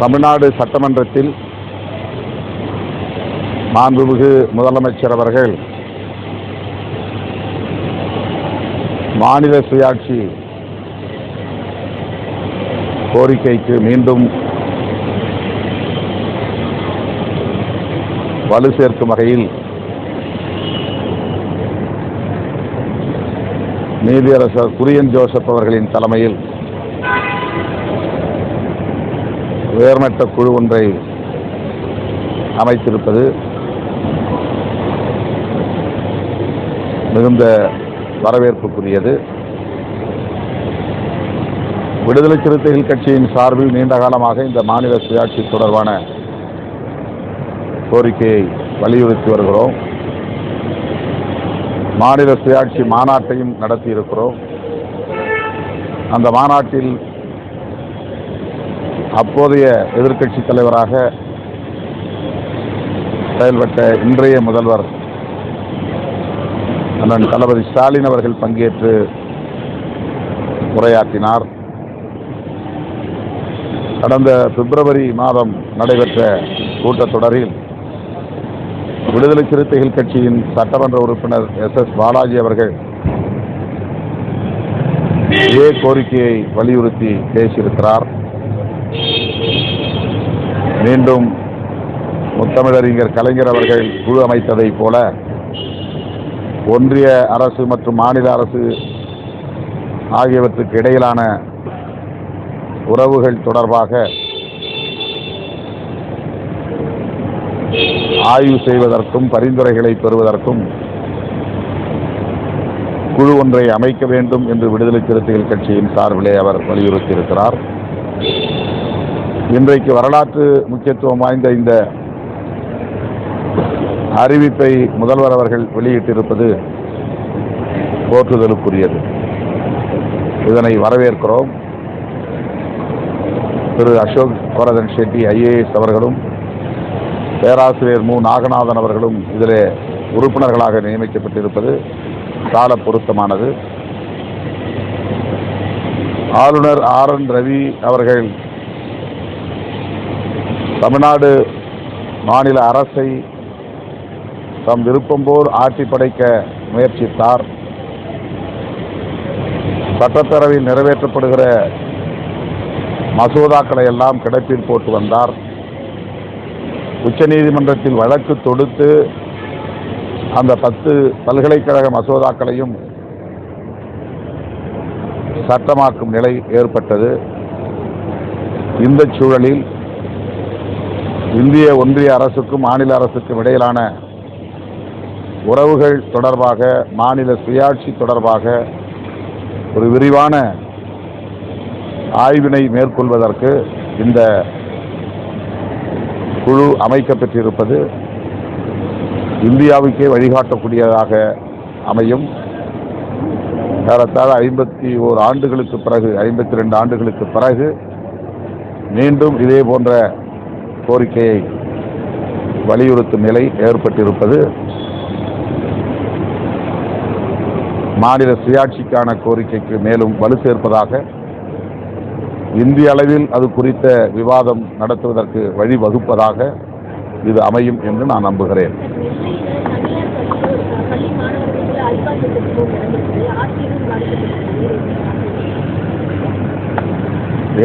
தமிழ்நாடு சட்டமன்றத்தில் மாண்புமிகு முதலமைச்சர் அவர்கள் மாநில சுயாட்சி கோரிக்கைக்கு மீண்டும் வலு சேர்க்கும் வகையில் நீதியரசர் குரியன் ஜோசப் அவர்களின் தலைமையில் உயர்மட்ட குழு ஒன்றை அமைத்திருப்பது மிகுந்த வரவேற்புக்குரியது. விடுதலை சிறுத்தைகள் கட்சியின் சார்பில் நீண்ட காலமாக இந்த மாநில சுயாட்சி தொடர்பான கோரிக்கையை வலியுறுத்தி வருகிறோம். மாநில சுயாட்சி மாநாட்டையும் நடத்தி இருக்கிறோம் அந்த மாநாட்டில் அப்போதைய எதிர்க்கட்சி தலைவராக செயல்பட்ட இன்றைய முதல்வர் அண்ணன் தளபதி ஸ்டாலின் அவர்கள் பங்கேற்று உரையாற்றினார். கடந்த பிப்ரவரி மாதம் நடைபெற்ற கூட்டத்தொடரில் விடுதலை சிறுத்தைகள் கட்சியின் சட்டமன்ற உறுப்பினர் எஸ் எஸ் பாலாஜி அவர்கள் இதே கோரிக்கையை வலியுறுத்தி பேசியிருக்கிறார். மீண்டும் முத்தமிழறிஞர் கலைஞர் அவர்கள் குழு அமைத்ததைப் போல ஒன்றிய அரசு மற்றும் மாநில அரசு ஆகியவற்றுக்கு இடையிலான உறவுகள் தொடர்பாக ஆய்வு செய்வதற்கும் பரிந்துரைகளை பெறுவதற்கும் குழு ஒன்றை அமைக்க வேண்டும் என்று விடுதலை சிறுத்தைகள் கட்சியின் சார்பிலே அவர் வலியுறுத்தியிருக்கிறார். இன்றைக்கு வரலாற்று முக்கியத்துவம் வாய்ந்த இந்த அறிவிப்பை முதல்வர் அவர்கள் வெளியிட்டிருப்பது போற்றுதலுக்குரியது. இதனை வரவேற்கிறோம். திரு அசோக் கோரதன் ஷெட்டி ஐஏஎஸ் அவர்களும் பேராசிரியர் மு. நாகநாதன் அவர்களும் இதில் உறுப்பினர்களாக நியமிக்கப்பட்டிருப்பது கால பொருத்தமானது. ஆளுநர் ஆர் என் ரவி அவர்கள் தமிழ்நாடு மாநில அரசை தம் விருப்பம் போல் ஆட்சி படைக்க முயற்சித்தார். சட்டப்பேரவையில் நிறைவேற்றப்படுகிற மசோதாக்களை எல்லாம் கிடப்பில் போட்டு வந்தார். உச்சநீதிமன்றத்தில் வழக்கு தொடுத்து அந்த பத்து பல்கலைக்கழக மசோதாக்களையும் சட்டமாக்கும் நிலை ஏற்பட்டது. இந்த சூழலில் இந்திய ஒன்றிய அரசுக்கும் மாநில அரசுக்கும் இடையிலான உறவுகள் தொடர்பாக மாநில சுயாட்சி தொடர்பாக ஒரு விரிவான ஆய்வினை மேற்கொள்வதற்கு இந்த குழு அமைக்கப்பட்டிருப்பது இந்தியாவுக்கே வழிகாட்டக்கூடியதாக அமையும். ஏறத்தாழ ஐம்பத்தி ஓர் ஆண்டுகளுக்கு பிறகு ஐம்பத்தி ரெண்டு ஆண்டுகளுக்கு பிறகு மீண்டும் இதே போன்ற கோரிக்கையை வலியுறுத்தும் நிலை ஏற்பட்டிருப்பது மாநில சுயாட்சிக்கான கோரிக்கைக்கு மேலும் வலு சேர்ப்பதாக இந்திய அளவில் அது குறித்த விவாதம் நடத்துவதற்கு வழிவகுப்பதாக இது அமையும் என்று நான் நம்புகிறேன்.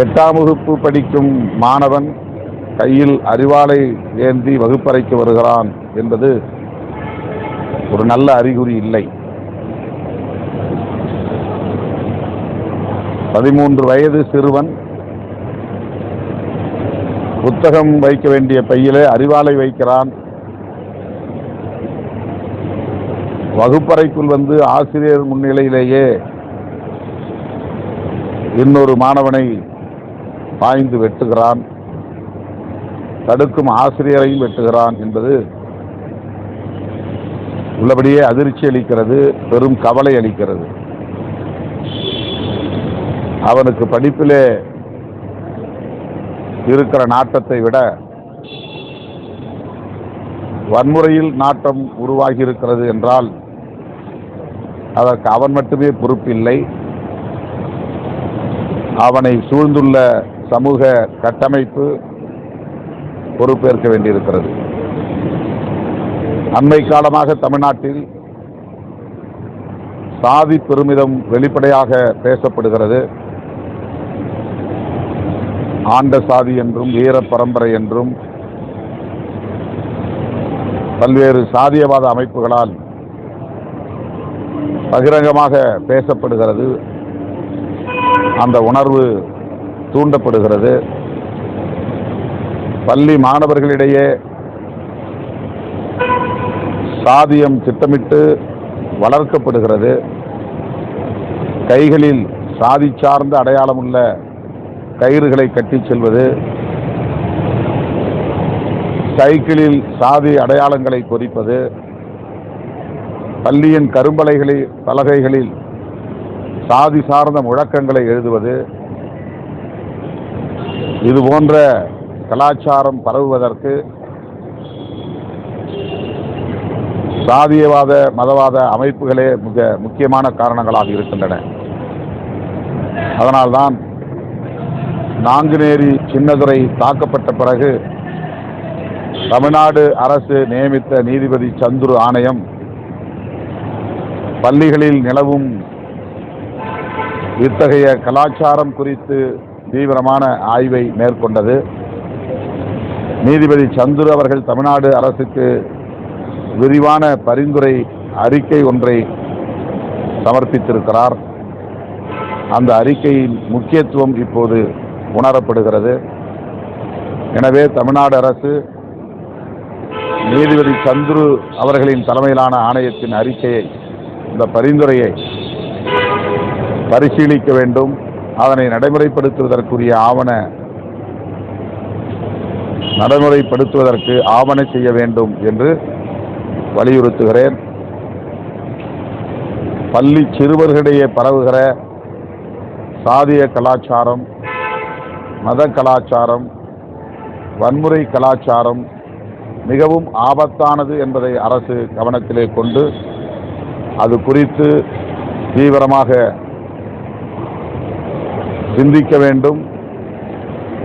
எட்டாம் வகுப்பு படிக்கும் மாணவன் கையில் அறிவாலை ஏந்தி வகுப்பறைக்கு வருகிறான் என்பது ஒரு நல்ல அறிகுறி இல்லை. பதிமூன்று வயது சிறுவன் புத்தகம் வைக்க வேண்டிய பையிலே அறிவாலை வைக்கிறான். வகுப்பறைக்குள் வந்து ஆசிரியர் முன்னிலையிலேயே இன்னொரு மாணவனை பாய்ந்து வெட்டுகிறான். தடுக்கும் ஆசிரியரையும் வெட்டுகிறான் என்பது உள்ளபடியே அதிர்ச்சி அளிக்கிறது பெரும் கவலை அளிக்கிறது. அவனுக்கு படிப்பிலே இருக்கிற நாட்டத்தை விட வன்முறையில் நாட்டம் உருவாகி இருக்கிறது என்றால் அதற்கு அவன் மட்டுமே பொறுப்பில்லை. அவனை சூழ்ந்துள்ள சமூக கட்டமைப்பு பொறுப்பேற்க வேண்டியிருக்கிறது. அண்மை காலமாக தமிழ்நாட்டில் சாதி பெருமிதம் வெளிப்படையாக பேசப்படுகிறது. ஆண்ட சாதி என்றும் வீர பரம்பரை என்றும் பல்வேறு சாதியவாத அமைப்புகளால் பகிரங்கமாக பேசப்படுகிறது. அந்த உணர்வு தூண்டப்படுகிறது. பள்ளி மாணவர்களிடையே சாதியம் திட்டமிட்டு வளர்க்கப்படுகிறது. கைகளில் சாதி சார்ந்த அடையாளமுள்ள கயிறுகளை கட்டிச் செல்வது. சைக்கிளில் சாதி அடையாளங்களை பொறிப்பது. பள்ளியின் கரும்பலைகளில் பலகைகளில் சாதி சார்ந்த முழக்கங்களை எழுதுவது. இது போன்ற கலாச்சாரம் பரவுவதற்கு சாதியவாத மதவாத அமைப்புகளே மிக முக்கியமான காரணங்களாக இருக்கின்றன. அதனால்தான் நாங்குநேரி சின்னதுரை தாக்கப்பட்ட பிறகு தமிழ்நாடு அரசு நியமித்த நீதிபதி சந்துரு ஆணையம் பள்ளிகளில் நிலவும் இத்தகைய கலாச்சாரம் குறித்து தீவிரமான ஆய்வை மேற்கொண்டது. நீதிபதி சந்துரு அவர்கள் தமிழ்நாடு அரசுக்கு விரிவான பரிந்துரை அறிக்கை ஒன்றை சமர்ப்பித்திருக்கிறார். அந்த அறிக்கையின் முக்கியத்துவம் இப்போது உணரப்படுகிறது. எனவே தமிழ்நாடு அரசு நீதிபதி சந்துரு அவர்களின் தலைமையிலான ஆணையத்தின் அறிக்கையை இந்த பரிந்துரையை பரிசீலிக்க வேண்டும். அதனை நடைமுறைப்படுத்துவதற்குரிய ஆவண நடைமுறைப்படுத்துவதற்கு ஆவண செய்ய வேண்டும் என்று வலியுறுத்துகிறேன். பள்ளி சிறுவர்களிடையே பரவுகிற சாதிய கலாச்சாரம் மத கலாச்சாரம் வன்முறை கலாச்சாரம் மிகவும் ஆபத்தானது என்பதை அரசு கவனத்திலே கொண்டு அது குறித்து தீவிரமாக சிந்திக்க வேண்டும்.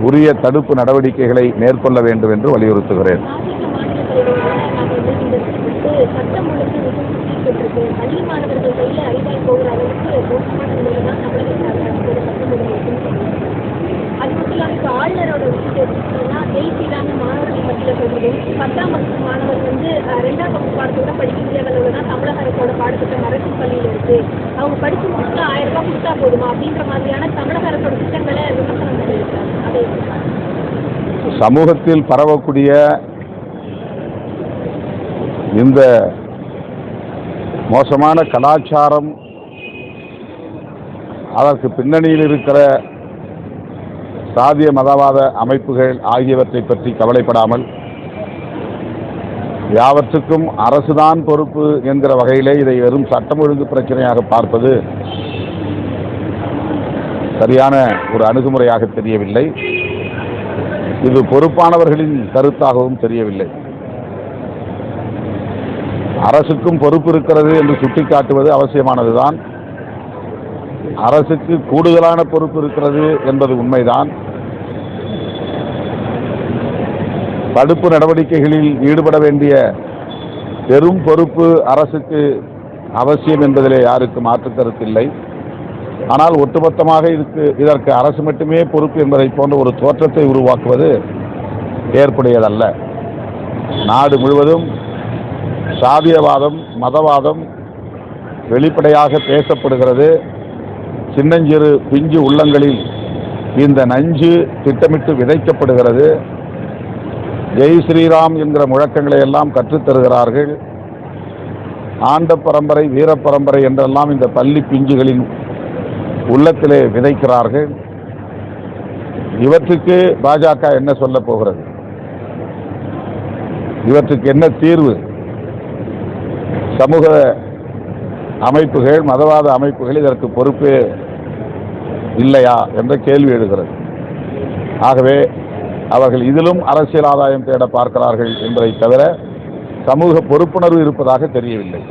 உரிய தடுப்பு நடவடிக்கைகளை மேற்கொள்ள வேண்டும் என்று வலியுறுத்துகிறேன். ஆளுநரோட விஷயத்தை எடுத்துக்கிட்டோம்னா பத்தாம் வகுப்பு மாணவர் வந்து ரெண்டாம் வகுப்பு பாடத்தோட படிக்கக்கூடிய அளவில் தான் தமிழக அரசோட பாடத்திட்டம் அரசு பள்ளியில் இருக்கு. அவங்க படிச்சு முடிச்சுட்டு ஆயிரம் ரூபாய் கொடுத்தா போதுமா? அப்படின்ற மாதிரியான தமிழக அரசோட திட்டங்களை விமர்சனம் பண்ணியிருக்காங்க. அதை சமூகத்தில் பரவக்கூடிய இந்த மோசமான கலாச்சாரம் அதற்கு பின்னணியில் இருக்கிற சாதிய மதவாத அமைப்புகள் ஆகியவற்றை பற்றி கவலைப்படாமல் யாவற்றுக்கும் அரசுதான் பொறுப்பு என்கிற வகையிலே இதை வெறும் சட்டம் ஒழுங்கு பிரச்சனையாக பார்ப்பது சரியான ஒரு அணுகுமுறையாக தெரியவில்லை. இது பொறுப்பானவர்களின் கருத்தாகவும் தெரியவில்லை. அரசுக்கும் பொறுப்பு இருக்கிறது என்று சுட்டிக்காட்டுவது அவசியமானதுதான். அரசுக்கு கூடுதலான பொறுப்பு இருக்கிறது என்பது உண்மைதான். தடுப்பு நடவடிக்கைகளில் ஈடுபட வேண்டிய பெரும் பொறுப்பு அரசுக்கு அவசியம் என்பதிலே யாருக்கு மாற்றுக்கருத்தில்லை. ஆனால் ஒட்டுமொத்தமாக இதுக்கு இதற்கு அரசு மட்டுமே பொறுப்பு என்பதை போன்ற ஒரு தோற்றத்தை உருவாக்குவது ஏற்புடையதல்ல. நாடு முழுவதும் சாதியவாதம் மதவாதம் வெளிப்படையாக பேசப்படுகிறது. சின்னஞ்சிறு பிஞ்சு உள்ளங்களில் இந்த நஞ்சு திட்டமிட்டு விதைக்கப்படுகிறது. ஜெய் ஸ்ரீராம் என்கிற முழக்கங்களை எல்லாம் கற்றுத்தருகிறார்கள் ஆண்ட பரம்பரை வீர பரம்பரை என்றெல்லாம் இந்த பள்ளி பிஞ்சுகளின் உள்ளத்திலே விதைக்கிறார்கள். இவற்றுக்கு பாஜக என்ன சொல்ல போகிறது? இவற்றுக்கு என்ன தீர்வு? சமூக அமைப்புகள் மதவாத அமைப்புகள் இதற்கு பொறுப்பு இல்லையா என்ற கேள்வி எழுகிறது. ஆகவே அவர்கள் இதிலும் அரசியல் ஆதாயம் தேட பார்க்கிறார்கள் என்பதை தவிர சமூக பொறுப்புணர்வு இருப்பதாக தெரியவில்லை.